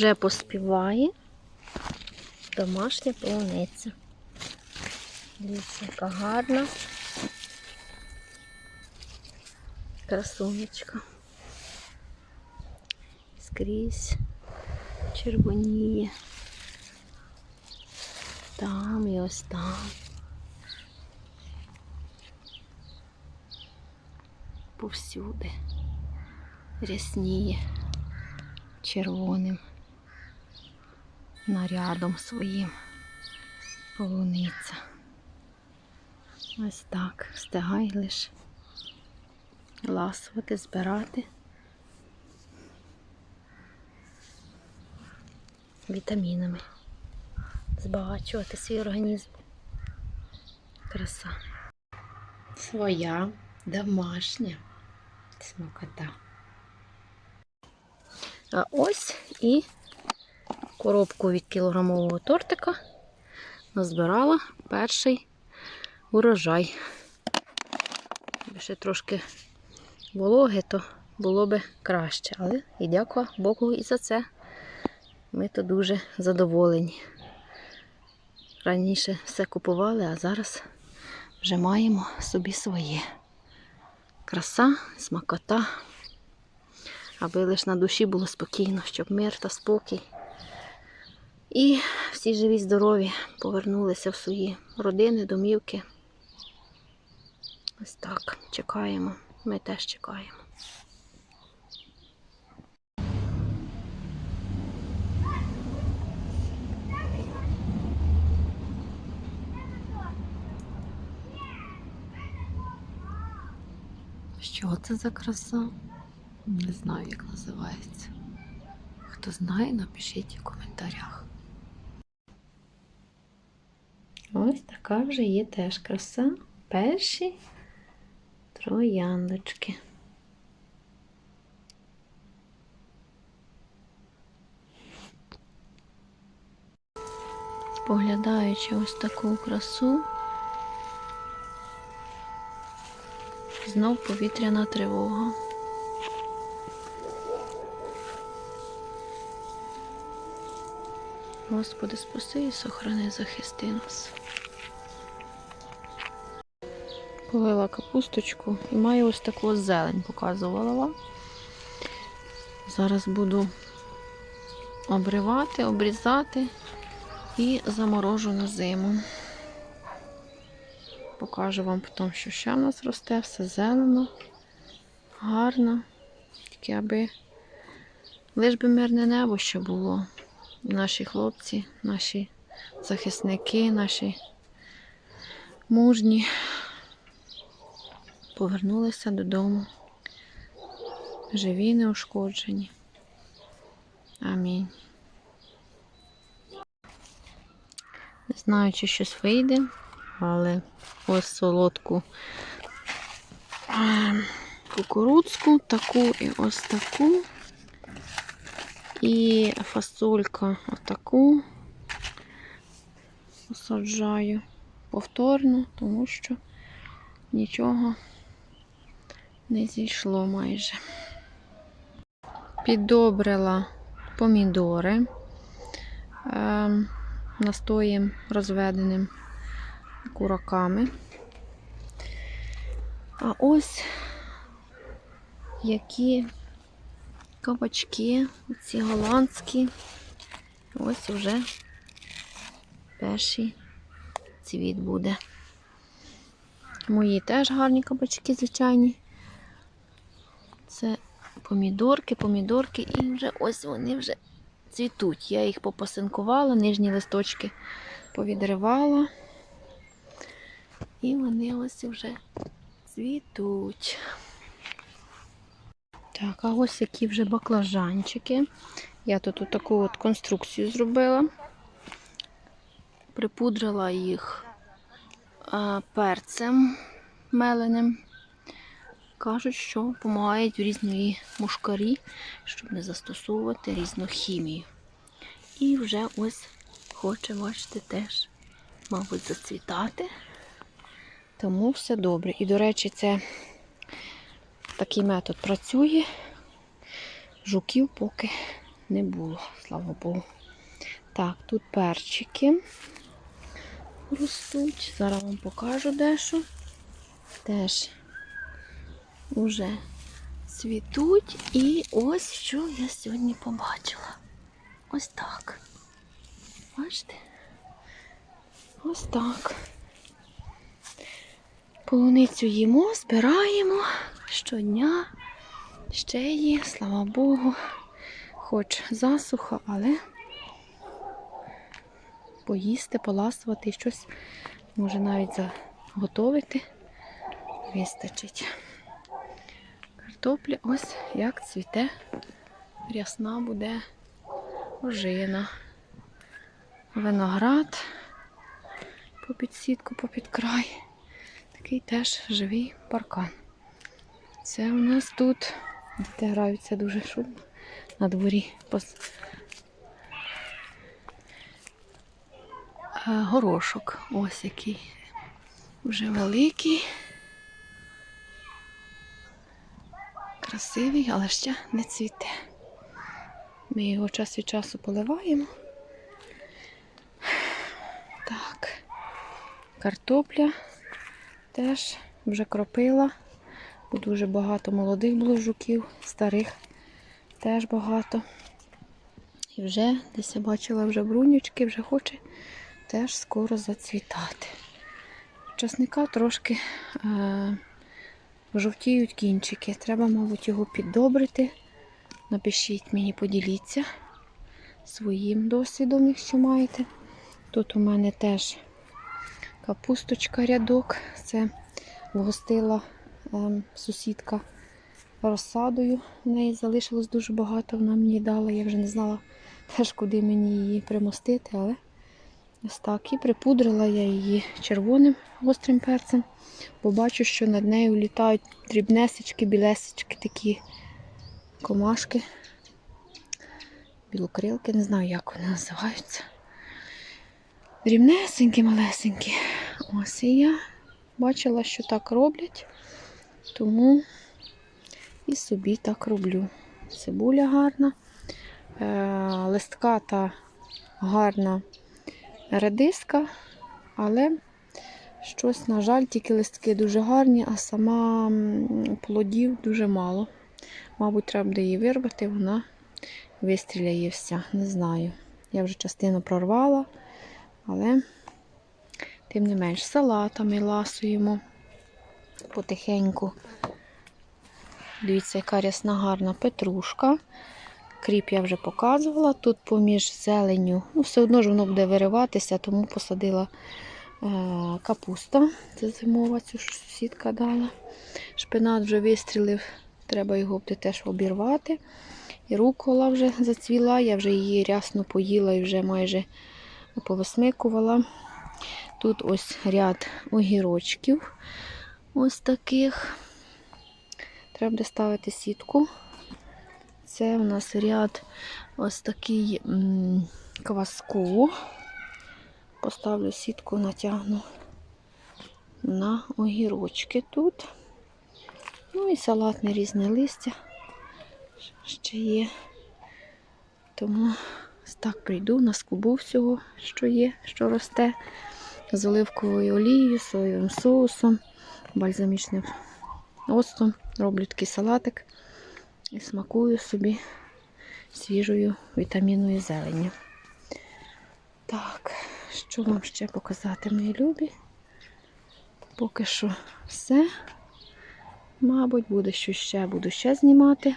Вже поспіває домашня полуниця. Дивіться, яка гарна. Красунечка. Скрізь червоніє. Там і ось там. Повсюди рясніє червоним нарядом своїм полуниця. Ось так встигай лише ласувати, збирати вітамінами, збагачувати свій організм. Краса. Своя домашня смакота. А ось і коробку від кілограмового тортика назбирала перший урожай. Якби ще трошки вологи, то було би краще. Але і дякую Богу і за це. Ми то дуже задоволені. Раніше все купували, а зараз вже маємо собі своє. Краса, смакота, аби лише на душі було спокійно, щоб мир та спокій. І всі живі, здорові повернулися в свої родини, домівки. Ось так, чекаємо. Ми теж чекаємо. Що це за краса? Не знаю, як називається. Хто знає, напишіть у коментарях. Ось така вже є теж краса. Перші трояндочки. Споглядаючи ось таку красу, знов повітряна тривога. Господи, спаси і сохрани, захисти нас. Полила капусточку і маю ось таку зелень, показувала вам. Зараз буду обривати, обрізати і заморожу на зиму. Покажу вам потім, що ще в нас росте, все зелено, гарно. Тільки аби лиш би мирне небо ще було. Наші хлопці, наші захисники, наші мужні повернулися додому. Живі, неушкоджені. Амінь. Не знаю, чи щось вийде, але ось солодку ем, кукурудзку, таку і ось таку. І фасолька отаку посаджаю повторно, тому що нічого не зійшло майже. Підобрила помідори е, настоєм розведеним кураками. А ось які кабачки, ці голландські. Ось вже перший цвіт буде. Мої теж гарні кабачки, звичайні. Це помідорки, помідорки, і вже ось вони вже цвітуть. Я їх попасинкувала, нижні листочки повідривала. І вони ось вже цвітуть. Так, а ось які вже баклажанчики. Я тут таку от конструкцію зробила. Припудрила їх а, перцем меленим. Кажуть, що допомагають в різної мушкарі, щоб не застосовувати різну хімію. І вже ось хоче, бачите, теж, мабуть, зацвітати. Тому все добре. І, до речі, це такий метод працює. Жуків поки не було, слава Богу. Так, тут перчики ростуть. Зараз вам покажу дещо. Теж уже цвітуть. І ось що я сьогодні побачила. Ось так. Бачите? Ось так. Полуницю їмо, збираємо щодня. Ще є, слава Богу, хоч засуха, але поїсти, поласувати і щось може навіть заготовити. Вистачить. Картопля ось як цвіте. Рясна буде ожина. Виноград попід сітку, попід край. Такий теж живий паркан. Це у нас тут. Діти граються дуже шумно на дворі. Горошок. Ось який. Вже великий. Красивий, але ще не цвіте. Ми його час від часу поливаємо. Так. Картопля теж вже кропила. Дуже багато молодих було жуків, старих теж багато. І вже десь я бачила вже брунючки, вже хоче теж скоро зацвітати. Часника трошки е, жовтіють кінчики. Треба, мабуть, його піддобрити. Напишіть мені, поділіться своїм досвідом, якщо маєте. Тут у мене теж капусточка рядок. Це вгостила сусідка розсадою. В неї залишилось дуже багато, вона мені дала. Я вже не знала теж, куди мені її примостити, але ось так. І припудрила я її червоним гострим перцем, бо бачу, що над нею літають дрібнесечки, білесечки такі комашки. Білокрилки, не знаю, як вони називаються. Дрібнесенькі, малесенькі. Ось і я бачила, що так роблять, тому і собі так роблю. Цибуля гарна, е, листката гарна редиска, але щось, на жаль, тільки листки дуже гарні, а сама плодів дуже мало. Мабуть, треба буде її вирвати, вона вистріляє вся. Не знаю. Я вже частину прорвала, але тим не менш салатами ласуємо потихеньку. Дивіться, яка рясна гарна петрушка. Кріп я вже показувала. Тут поміж зеленню, ну, все одно ж воно буде вириватися, тому посадила е, капуста. Це зимова, цю сусідка дала. Шпинат вже вистрілив, треба його буде теж обірвати. І рукола вже зацвіла, я вже її рясно поїла і вже майже повисмикувала. Тут ось ряд огірочків. Ось таких. Треба буде ставити сітку. Це у нас ряд ось такий кваску. Поставлю сітку, натягну на огірочки тут. Ну і салатне різне листя ще є. Тому так прийду, наскубу всього, що є, що росте. З оливковою олією, соєвим соусом, бальзамічним оцтом. Роблю такий салатик і смакую собі свіжою вітамінною зеленню. Так, що вам ще показати, мої любі? Поки що все. Мабуть, буде що ще буду ще знімати.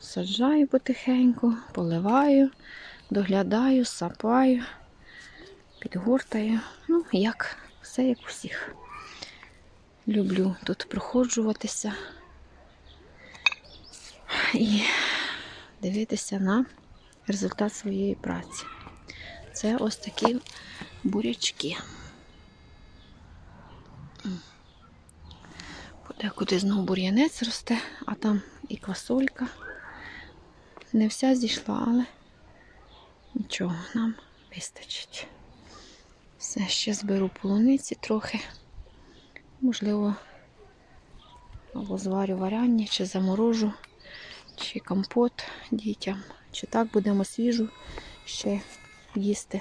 Саджаю потихеньку, поливаю, доглядаю, сапаю, підгортаю. Ну, як, все як у всіх. Люблю тут проходжуватися і дивитися на результат своєї праці. Це ось такі бурячки. Подекуди знову бур'янець росте, а там і квасолька. Не вся зійшла, але нічого, нам вистачить. Все, ще зберу полуниці трохи. Можливо, або зварю варяння чи заморожу чи компот дітям, чи так будемо свіжу ще їсти.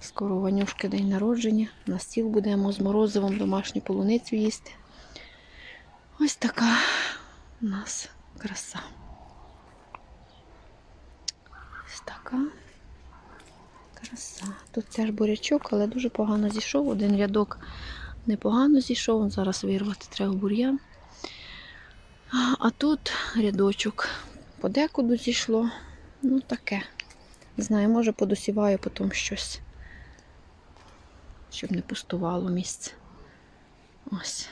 Скоро Ванюшки день народження. На стіл будемо з морозивом домашню полуницю їсти. Ось така у нас краса. Ось така краса. Тут теж бурячок, але дуже погано зійшов. Один рядок непогано зійшов. Зараз вирвати треба бур'ян. А- тут рядочок подекуди зійшло. Ну таке. Не знаю, може подосіваю потім щось, щоб не пустувало місце. Ось.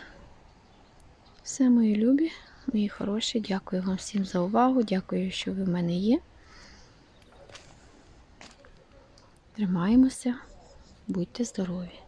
Все, мої любі, мої хороші. Дякую вам всім за увагу. Дякую, що ви в мене є. Тримаємося, будьте здорові!